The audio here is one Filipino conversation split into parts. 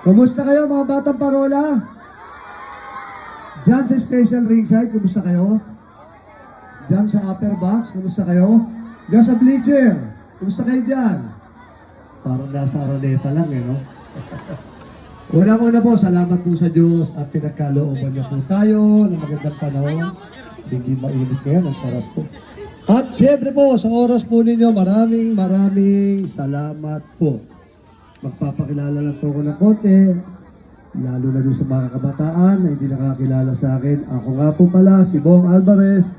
Kumusta kayo mga batang parola? Diyan sa special ringside, kumusta kayo? Diyan sa upper box, kumusta kayo? Diyan sa bleacher, kumusta kayo diyan? Parang nasa Araneta lang eh, no? Una-una po, salamat po sa Diyos at pinagkalooban niyo po tayo ng magandang panahon. Hindi mainit ngayon, ang sarap po. At siyempre po, sa oras po ninyo, maraming maraming salamat po. Magpapakilala lang po ako ng konti, lalo na doon sa mga kabataan na hindi nakakilala sa akin. Ako nga po pala, si Bong Alvarez,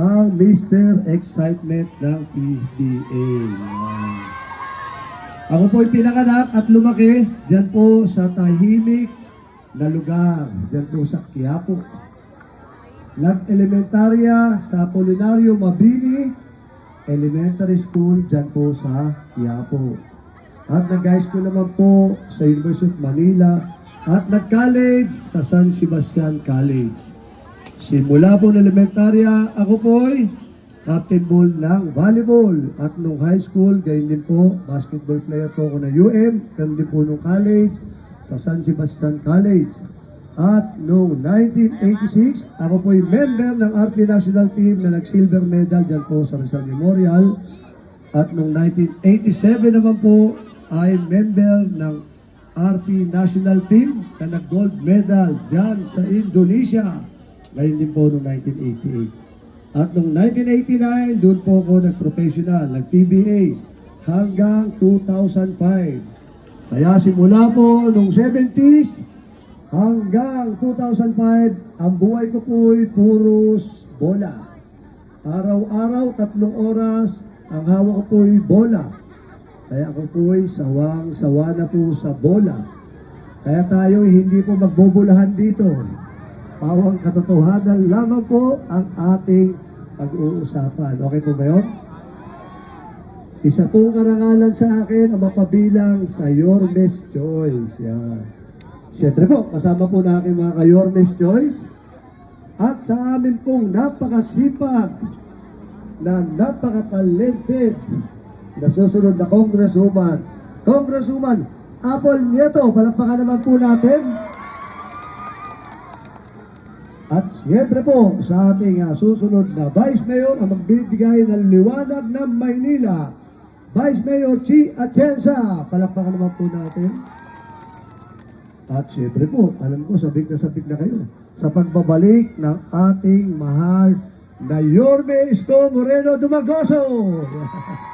ang Mr. Excitement ng PBA. Wow. Ako po'y pinanganak at lumaki dyan po sa tahimik na lugar, dyan po sa Quiapo. Nag-elementarya sa Polinario Mabini Elementary School dyan po sa Quiapo. At nag-high school naman po sa University of Manila at nag-college sa San Sebastian College. Simula po ng elementarya, ako po'y captain ball ng volleyball. At nung high school, gayon din po, basketball player po ako ng UM, ganun din po nung college, sa San Sebastian College. At noong 1986, ako po'y member ng RP National Team na nag-silver medal dyan po sa Rizal Memorial. At noong 1987 naman po, ay member ng RP National Team na nag-gold medal dyan sa Indonesia. Ngayon din po noong 1988. At noong 1989, doon po ako nag-professional, nag-PBA hanggang 2005. Kaya simula po noong 70s hanggang 2005, ang buhay ko po'y puros bola. Araw-araw, tatlong oras, ang hawak ko po'y bola. Kaya ako po'y sawang-sawa na po sa bola. Kaya tayo hindi po magbobolahan dito. Pawang katotohanan lamang po ang ating pag-uusapan. Okay po ba yun? Isa pong karangalan sa akin ang mapabilang sa Your Best Choice. Yan. Siyempre po, kasama po na aking mga ka-Your Best Choice at sa amin pong napakasipag na napaka-talented na susunod na Congresswoman. Congresswoman Apple Nieto, palakpakan naman po natin. At siyempre po sa ating ah, susunod na Vice Mayor ang magbibigay ng liwanag ng Maynila. Vice Mayor Chi Atienza. Palakpakan naman po natin. At siyempre po, alam ko, sabik na sabik na kayo sa pagbabalik ng ating mahal na Yorme Isko Moreno Dumagoso.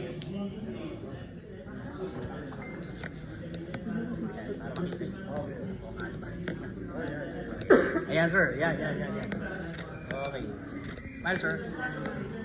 Ayan, sir. Yan, yan, yan, yan. Okay. Smile, sir. Okay